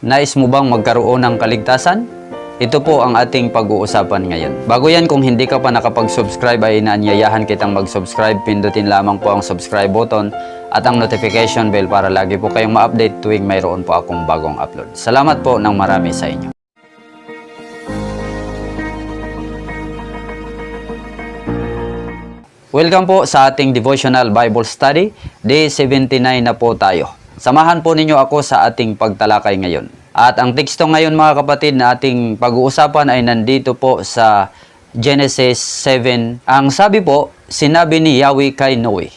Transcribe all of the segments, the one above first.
Nais mo bang magkaroon ng kaligtasan? Ito po ang ating pag-uusapan ngayon. Bago yan, kung hindi ka pa nakapag-subscribe ay inaanyayahan kitang mag-subscribe. Pindutin lamang po ang subscribe button at ang notification bell para lagi po kayong ma-update tuwing mayroon po akong bagong upload. Salamat po ng marami sa inyo. Welcome po sa ating devotional Bible study. Day 79 na po tayo. Samahan po ninyo ako sa ating pagtalakay ngayon. At ang teksto ngayon mga kapatid na ating pag-uusapan ay nandito po sa Genesis 7. Ang sabi po, sinabi ni Yahweh kay Noe,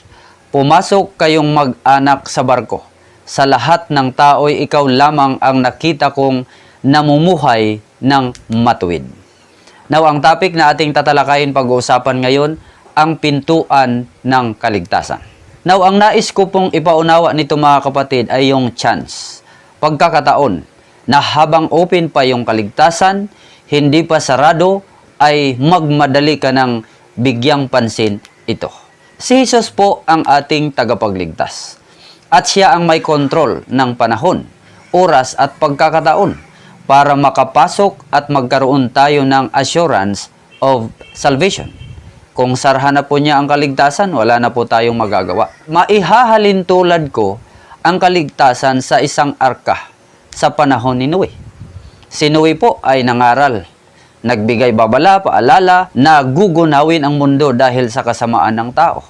Pumasok kayong mag-anak sa barko. Sa lahat ng tao'y ikaw lamang ang nakita kong namumuhay ng matuwid. Now, ang topic na ating tatalakayin pag-uusapan ngayon, ang pintuan ng kaligtasan. Now, ang nais ko pong ipaunawa nito mga kapatid ay yung chance, pagkakataon, na habang open pa yung kaligtasan, hindi pa sarado, ay magmadali ka ng bigyang pansin ito. Si Jesus po ang ating tagapagligtas. At siya ang may kontrol ng panahon, oras at pagkakataon para makapasok at magkaroon tayo ng assurance of salvation. Kung sarhan na po niya ang kaligtasan, wala na po tayong magagawa. Maihahalin tulad ko ang kaligtasan sa isang arka sa panahon ni Noe. Si Noe po ay nangaral, nagbigay babala, paalala na gugunawin ang mundo dahil sa kasamaan ng tao.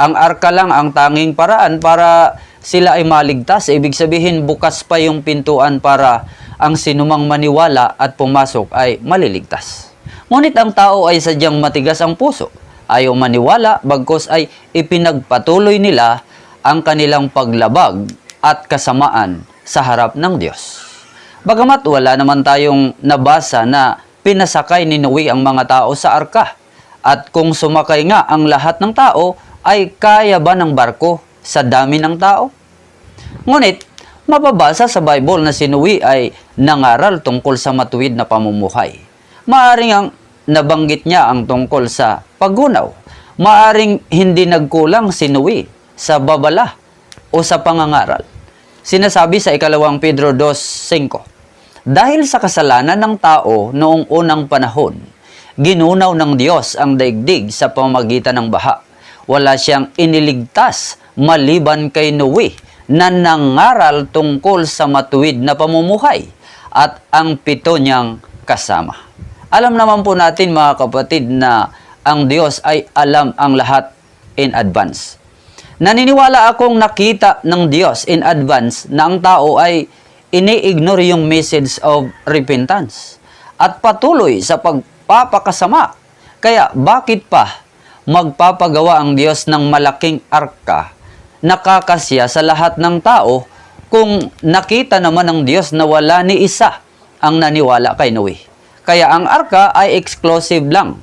Ang arka lang ang tanging paraan para sila ay maligtas. Ibig sabihin, bukas pa yung pintuan para ang sinumang maniwala at pumasok ay maliligtas. Ngunit ang tao ay sadyang matigas ang puso. Ayaw maniwala, bagkos ay ipinagpatuloy nila ang kanilang paglabag at kasamaan sa harap ng Diyos. Bagamat wala naman tayong nabasa na pinasakay ni Noe ang mga tao sa arka. At kung sumakay nga ang lahat ng tao, ay kaya ba ng barko sa dami ng tao? Ngunit, mababasa sa Bible na si Noe ay nangaral tungkol sa matuwid na pamumuhay. Maaring ang nabanggit niya ang tungkol sa paggunaw. Maaring hindi nagkulang si Noe sa babala o sa pangangaral. Sinasabi sa ikalawang Pedro 2.5, Dahil sa kasalanan ng tao noong unang panahon, ginunaw ng Diyos ang daigdig sa pamagitan ng baha. Wala siyang iniligtas maliban kay Noe na nangaral tungkol sa matuwid na pamumuhay at ang pito niyang kasama. Alam naman po natin mga kapatid na ang Diyos ay alam ang lahat in advance. Naniniwala akong nakita ng Diyos in advance na ang tao ay ini-ignore yung message of repentance at patuloy sa pagpapakasama. Kaya bakit pa magpapagawa ang Diyos ng malaking arka nakakasya sa lahat ng tao kung nakita naman ng Diyos na wala ni isa ang naniwala kay Noe. Kaya ang arka ay exclusive lang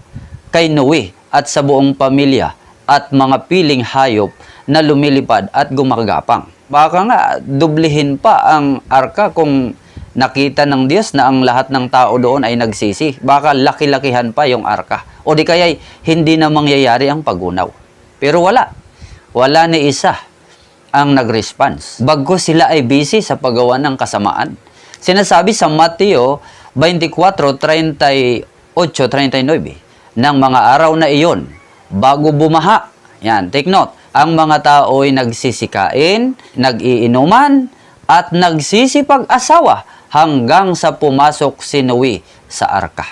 kay Noe at sa buong pamilya at mga piling hayop na lumilipad at gumagapang. Baka nga, dublihin pa ang arka kung nakita ng Diyos na ang lahat ng tao doon ay nagsisi. Baka laki-lakihan pa yung arka. O di kaya hindi na mangyayari ang pagunaw. Pero wala. Wala ni isa ang nag-response. Bago sila ay busy sa paggawa ng kasamaan. Sinasabi sa Mateo 24:38-39 ng mga araw na iyon, bago bumaha, yan, take note, ang mga tao ay nagsisikain, nag-iinuman, at nagsisipag-asawa hanggang sa pumasok si Noe sa arka.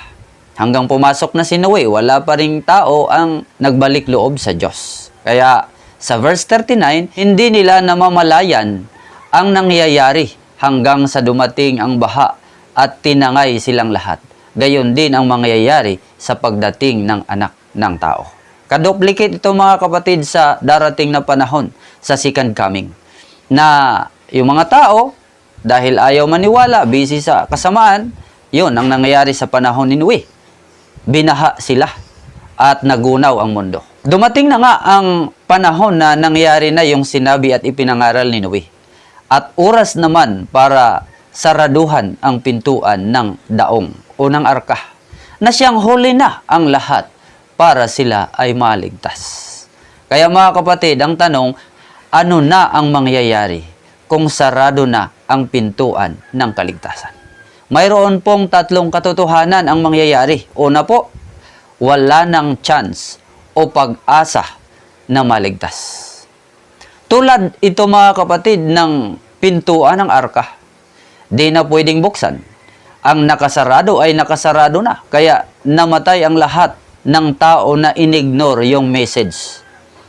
Hanggang pumasok na si Noe, wala pa ring tao ang nagbalik loob sa Diyos. Kaya sa verse 39, hindi nila namamalayan ang nangyayari hanggang sa dumating ang baha at tinangay silang lahat. Gayon din ang mangyayari sa pagdating ng anak ng tao. Kaduplicate ito mga kapatid sa darating na panahon sa second coming. Na yung mga tao, dahil ayaw maniwala, busy sa kasamaan, yun ang nangyayari sa panahon ni Noe. Binaha sila at nagunaw ang mundo. Dumating na nga ang panahon na nangyari na yung sinabi at ipinangaral ni Noe. At oras naman para saraduhan ang pintuan ng daong o ng arka na siyang huli na ang lahat para sila ay maligtas. Kaya mga kapatid, ang tanong, ano na ang mangyayari kung sarado na ang pintuan ng kaligtasan. Mayroon pong tatlong katotohanan ang mangyayari. Una po, wala ng chance o pag-asa na maligtas. Tulad ito mga kapatid ng pintuan ng arka. Di na pwedeng buksan. Ang nakasarado ay nakasarado na. Kaya namatay ang lahat ng tao na inignore yung message.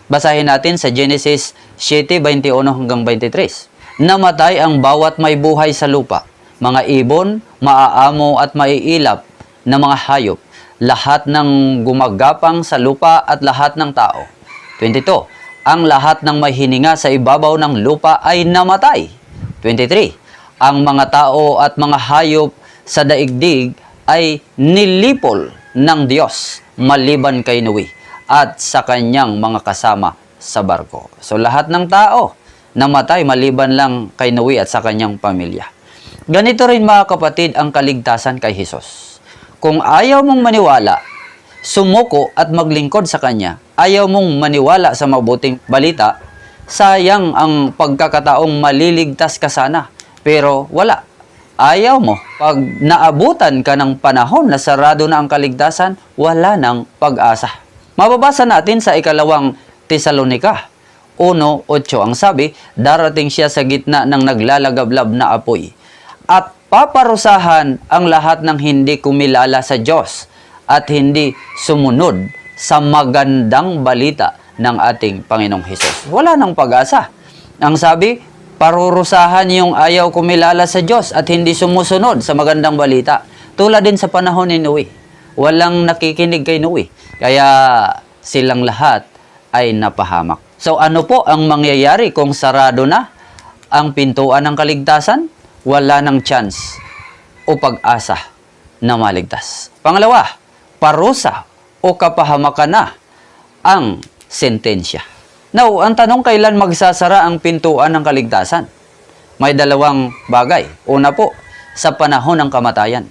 Basahin natin sa Genesis 7:21 hanggang 23. Namatay ang bawat may buhay sa lupa, mga ibon, maaamo at maiilap na mga hayop, lahat ng gumagapang sa lupa at lahat ng tao. 22. Ang lahat ng may hininga sa ibabaw ng lupa ay namatay. 23. Ang mga tao at mga hayop sa daigdig ay nilipol ng Diyos maliban kay Noe at sa kanyang mga kasama sa barko. So lahat ng tao namatay maliban lang kay Noe at sa kanyang pamilya. Ganito rin mga kapatid ang kaligtasan kay Jesus. Kung ayaw mong maniwala, sumuko at maglingkod sa Kanya, ayaw mong maniwala sa mabuting balita, sayang ang pagkakataong maliligtas ka sana. Pero wala. Ayaw mo. Pag naabutan ka ng panahon na sarado na ang kaligtasan, wala nang pag-asa. Mababasa natin sa ikalawang Tesalonika 1.8 ang sabi, darating siya sa gitna ng naglalagablab na apoy at paparusahan ang lahat ng hindi kumilala sa Diyos at hindi sumunod sa magandang balita ng ating Panginoong Hesus. Wala nang pag-asa. Ang sabi, parurusahan yung ayaw kumilala sa Diyos at hindi sumusunod sa magandang balita. Tulad din sa panahon ni Noe. Walang nakikinig kay Noe. Kaya silang lahat ay napahamak. So ano po ang mangyayari kung sarado na ang pintuan ng kaligtasan? Wala ng chance o pag-asa na maligtas. Pangalawa, parusa o kapahamakan na ang sentensya. Now, ang tanong kailan magsasara ang pintuan ng kaligtasan? May dalawang bagay. Una po, sa panahon ng kamatayan.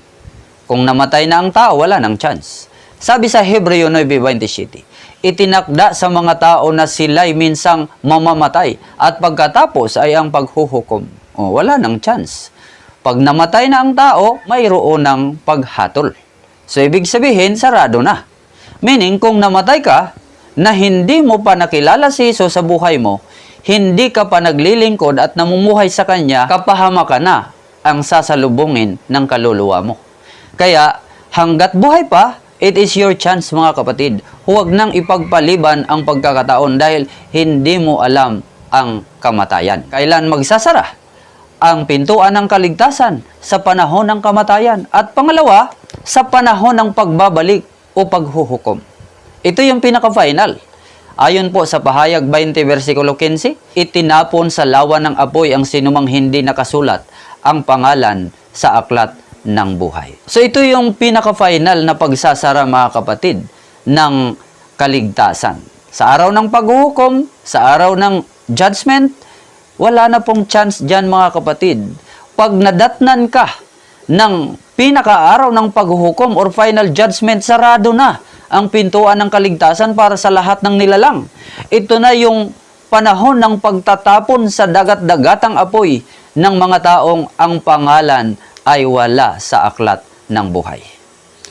Kung namatay na ang tao, wala ng chance. Sabi sa Hebreo 9.27, itinakda sa mga tao na sila'y minsang mamamatay at pagkatapos ay ang paghuhukom. O, wala ng chance. Pag namatay na ang tao, mayroon ng paghatol. So, ibig sabihin, sarado na. Meaning, kung namatay ka, na hindi mo pa nakilala si Jesus sa buhay mo, hindi ka pa naglilingkod at namumuhay sa Kanya, kapahama ka na ang sasalubungin ng kaluluwa mo. Kaya, hanggat buhay pa, it is your chance mga kapatid. Huwag nang ipagpaliban ang pagkakataon dahil hindi mo alam ang kamatayan. Kailan magsasara ang pintuan ng kaligtasan sa panahon ng kamatayan. At pangalawa, sa panahon ng pagbabalik o paghuhukom. Ito yung pinaka-final. Ayon po sa pahayag 20 versikulo 15, itinapon sa lawa ng apoy ang sinumang hindi nakasulat ang pangalan sa aklat ng buhay. So ito yung pinaka-final na pagsasara mga kapatid ng kaligtasan. Sa araw ng paghuhukom, sa araw ng judgment, wala na pong chance dyan mga kapatid. Pag nadatnan ka ng pinaka-araw ng paghuhukom or final judgment, sarado na ang pintuan ng kaligtasan para sa lahat ng nilalang. Ito na yung panahon ng pagtatapon sa dagat-dagatang apoy ng mga taong ang pangalan ay wala sa aklat ng buhay.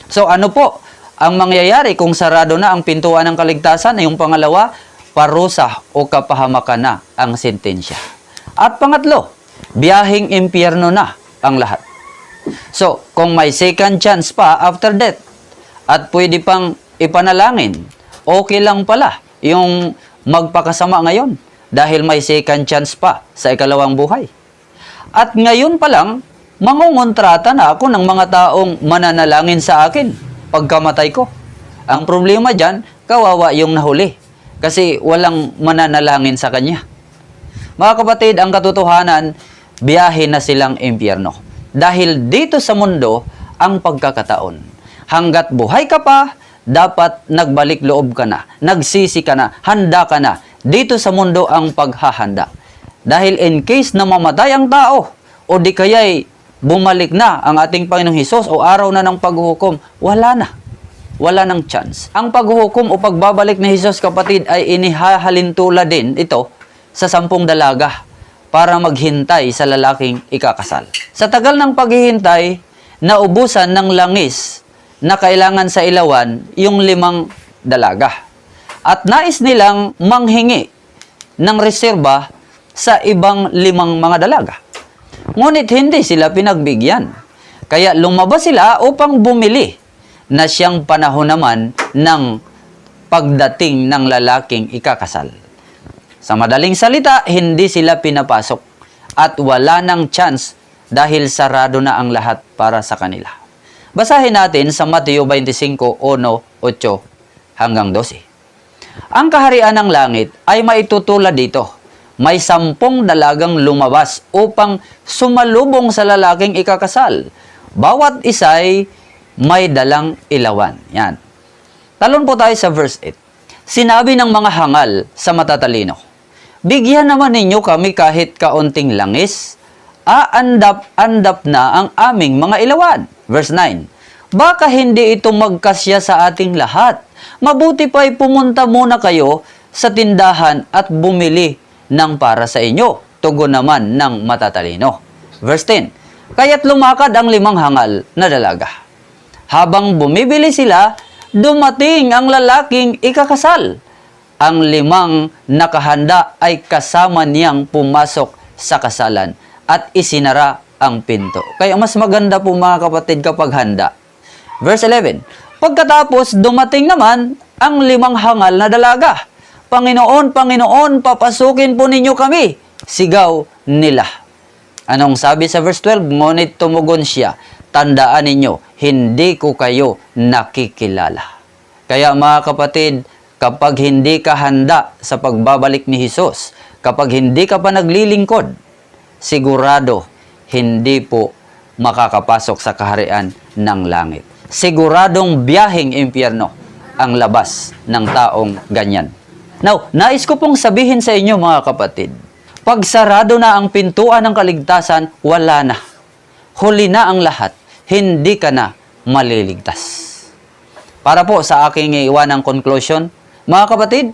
So ano po ang mangyayari kung sarado na ang pintuan ng kaligtasan? Yung pangalawa, parusa o kapahamakan na ang sentensya. At pangatlo, biyahing impyerno na ang lahat. So, kung may second chance pa after death at pwede pang ipanalangin, okay lang pala yung magpakasama ngayon dahil may second chance pa sa ikalawang buhay. At ngayon pa lang, mangungontrata na ako ng mga taong mananalangin sa akin pagkamatay ko. Ang problema dyan, kawawa yung nahuli kasi walang mananalangin sa kanya. Mga kapatid, ang katotohanan, biyahe na silang impyerno. Dahil dito sa mundo, ang pagkakataon. Hanggat buhay ka pa, dapat nagbalik loob ka na, nagsisi ka na, handa ka na. Dito sa mundo ang paghahanda. Dahil in case na mamatay ang tao, o di kaya'y bumalik na ang ating Panginoong Hesus o araw na ng paghuhukom, wala na. Wala ng chance. Ang paghuhukom o pagbabalik ni Hesus kapatid ay inihahalintula din ito sa sampung dalaga para maghintay sa lalaking ikakasal. Sa tagal ng paghihintay, naubusan ng langis na kailangan sa ilawan yung limang dalaga. At nais nilang manghingi ng reserba sa ibang limang mga dalaga. Ngunit hindi sila pinagbigyan. Kaya lumabas sila upang bumili na siyang panahon naman ng pagdating ng lalaking ikakasal. Sa madaling salita, hindi sila pinapasok at wala ng chance dahil sarado na ang lahat para sa kanila. Basahin natin sa Mateo 25, 1, 8 hanggang 12. Ang kaharian ng langit ay maitutulad dito. May sampung dalagang lumabas upang sumalubong sa lalaking ikakasal. Bawat isa'y may dalang ilawan. Yan. Talon po tayo sa verse 8. Sinabi ng mga hangal sa matatalino, Bigyan naman ninyo kami kahit kaunting langis. Aandap-andap na ang aming mga ilawan. Verse 9. Baka hindi ito magkasya sa ating lahat. Mabuti pa'y pumunta muna kayo sa tindahan at bumili ng para sa inyo. Tugon naman ng matatalino. Verse 10. Kaya't lumakad ang limang hangal na dalaga. Habang bumibili sila, dumating ang lalaking ikakasal. Ang limang nakahanda ay kasama niyang pumasok sa kasalan at isinara ang pinto. Kaya mas maganda po mga kapatid kapag handa. Verse 11. Pagkatapos dumating naman ang limang hangal na dalaga. Panginoon, Panginoon, papasukin po ninyo kami. Sigaw nila. Anong sabi sa verse 12? Ngunit tumugon siya, tandaan ninyo, hindi ko kayo nakikilala. Kaya mga kapatid, kapag hindi ka handa sa pagbabalik ni Jesus, kapag hindi ka pa naglilingkod, sigurado hindi po makakapasok sa kaharian ng langit. Siguradong biyaheng impyerno ang labas ng taong ganyan. Now, nais ko pong sabihin sa inyo mga kapatid, pag sarado na ang pintuan ng kaligtasan, wala na. Huli na ang lahat. Hindi ka na maliligtas. Para po sa aking iwanang conclusion, mga kapatid,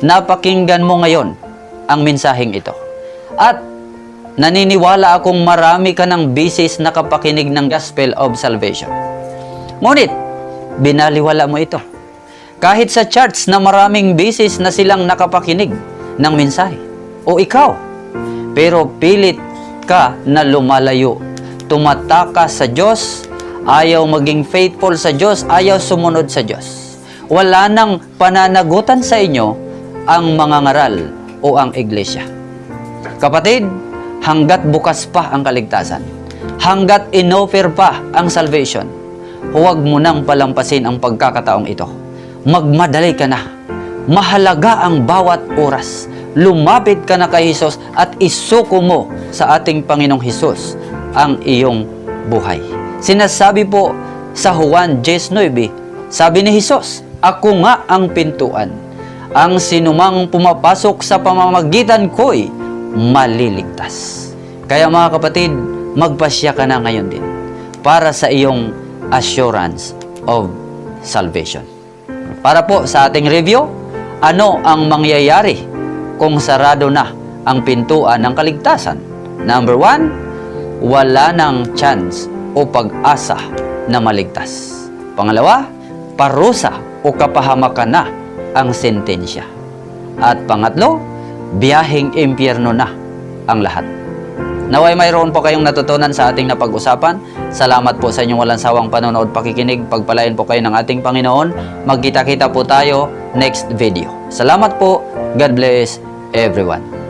napakinggan mo ngayon ang mensaheng ito. At naniniwala akong marami ka ng bisis nakapakinig ng Gospel of Salvation. Ngunit, binaliwala mo ito. Kahit sa church na maraming bisis na silang nakapakinig ng mensahe. O ikaw, pero pilit ka na lumalayo. Tumatakas sa Diyos, ayaw maging faithful sa Diyos, ayaw sumunod sa Diyos. Wala nang pananagutan sa inyo ang mga ngaral o ang iglesia. Kapatid, hanggat bukas pa ang kaligtasan, hanggat inoffer pa ang salvation, huwag mo nang palampasin ang pagkakataong ito. Magmadali ka na. Mahalaga ang bawat oras. Lumapit ka na kay Jesus at isuko mo sa ating Panginoong Jesus ang iyong buhay. Sinasabi po sa Juan 10.9, sabi ni Jesus, Ako nga ang pintuan. Ang sinumang pumapasok sa pamamagitan ko'y maliligtas. Kaya mga kapatid, magpasya ka na ngayon din para sa iyong assurance of salvation. Para po sa ating review, ano ang mangyayari kung sarado na ang pintuan ng kaligtasan? Number one, wala nang chance o pag-asa na maligtas. Pangalawa, parusa o kapahamakan na ang sentensya. At pangatlo, biyaheng impyerno na ang lahat. Naway mayroon po kayong natutunan sa ating napag-usapan. Salamat po sa inyong walang sawang panonood pakikinig. Pagpalain po kayo ng ating Panginoon. Magkita-kita po tayo next video. Salamat po. God bless everyone.